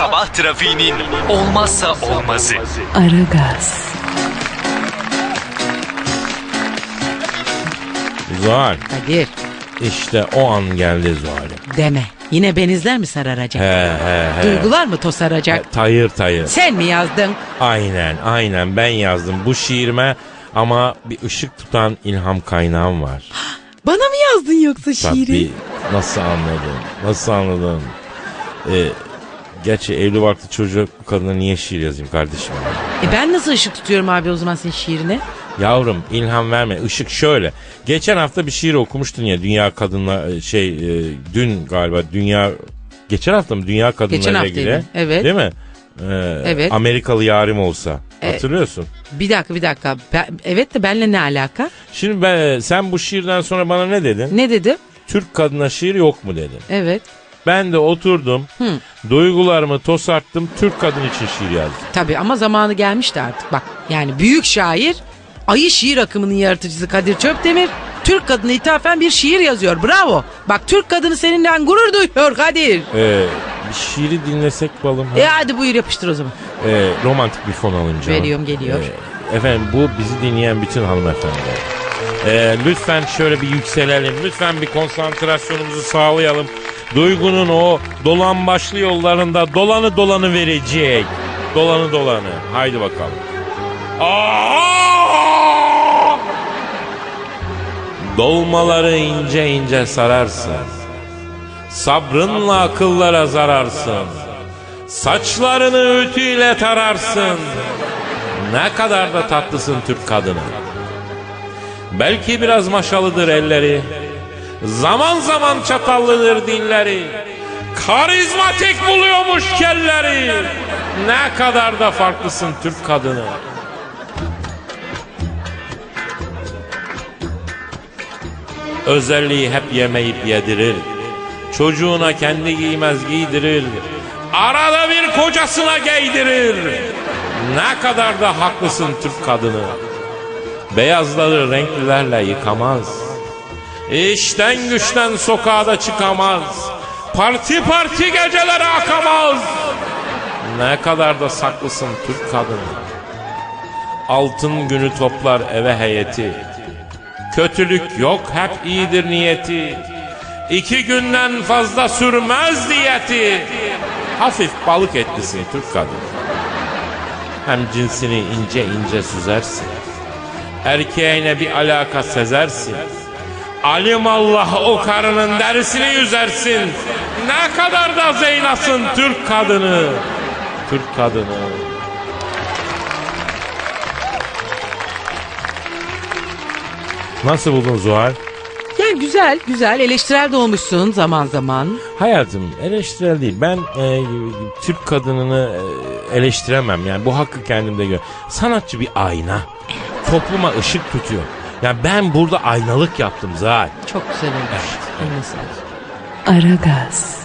Sabah trafiğinin olmazsa olmazı. Aragaz, Zuhal Kadir işte o an geldi Zuhal'im. deme. Yine benizler mi sararacak? He he he. Duygular mı tosaracak? Tayır tayır. Sen mi yazdın? Aynen aynen ben yazdım bu şiirime ama bir ışık tutan ilham kaynağım var. Bana mı yazdın yoksa şiiri? Tabii nasıl anladın? Nasıl anladın? Ee, gerçi evli barklı çocuk bu kadına niye şiir yazayım kardeşim? E ben nasıl ışık tutuyorum abi o zaman senin şiirine? Yavrum ilham verme. Işık şöyle. Geçen hafta bir şiir okumuştun ya dünya kadınla şey e, dün galiba dünya geçen hafta mı dünya Geçen kadınlarıyla haftaydı, ilgili? evet. Değil mi? Ee, Evet. Amerikalı yarim olsa. E- Hatırlıyorsun. Bir dakika bir dakika. Ben- evet de benimle ne alaka? Şimdi ben, sen bu şiirden sonra bana ne dedin? Ne dedim? Türk kadına şiir yok mu dedin. Evet. Ben de oturdum. Hı. Duygularımı tosarttım. Türk kadın için şiir yazdım. Tabii ama zamanı gelmişti artık bak. Yani büyük şair, ayı şiir akımının yaratıcısı Kadir Çöptemir, Türk kadına ithafen bir şiir yazıyor. Bravo. Bak Türk kadını seninle gurur duyuyor Kadir. Ee, bir şiiri dinlesek balım. ha? E hadi buyur yapıştır o zaman. Ee, romantik bir fon alın canım. Veriyorum, geliyor. Ee, efendim bu bizi dinleyen bütün hanımefendiler. Ee, lütfen şöyle bir yükselelim. Lütfen bir konsantrasyonumuzu sağlayalım. Duygunun o dolan başlı yollarında dolanı dolanı verecek. Dolanı dolanı. Haydi bakalım. Aa! Dolmaları ince ince sararsın. Sabrınla akıllara zararsın. Saçlarını ütüyle tararsın. Ne kadar da tatlısın Türk kadını. Belki biraz maşalıdır elleri. Zaman zaman çatallıdır dilleri. Karizmatik buluyormuş kelleri. Ne kadar da farklısın Türk kadını. Özelliği hep yemeyip yedirir. Çocuğuna kendi giymez giydirir. Arada bir kocasına giydirir. Ne kadar da haklısın Türk kadını. Beyazları renklilerle yıkamaz. İşten güçten sokağa da çıkamaz. Parti parti gecelere akamaz. Ne kadar da saklısın Türk kadını. Altın günü toplar eve heyeti. Kötülük yok hep iyidir niyeti. İki günden fazla sürmez diyeti. Hafif balık etlisin Türk kadını. Hem cinsini ince ince süzersin. Erkeğine bir alaka sezersin. Alim Allah o karının derisini yüzersin. Ne kadar da zeynasın Türk kadını. Türk kadını. Nasıl buldun Zuhal? Yani güzel güzel eleştirel de olmuşsun zaman zaman. Hayatım eleştirel değil. Ben e, Türk kadınını e, eleştiremem. Yani bu hakkı kendimde gör. Sanatçı bir ayna. Topluma ışık tutuyor. Yani ben burada aynalık yaptım zaten. Çok güzel olmuş. Eline sağlık. Aragaz.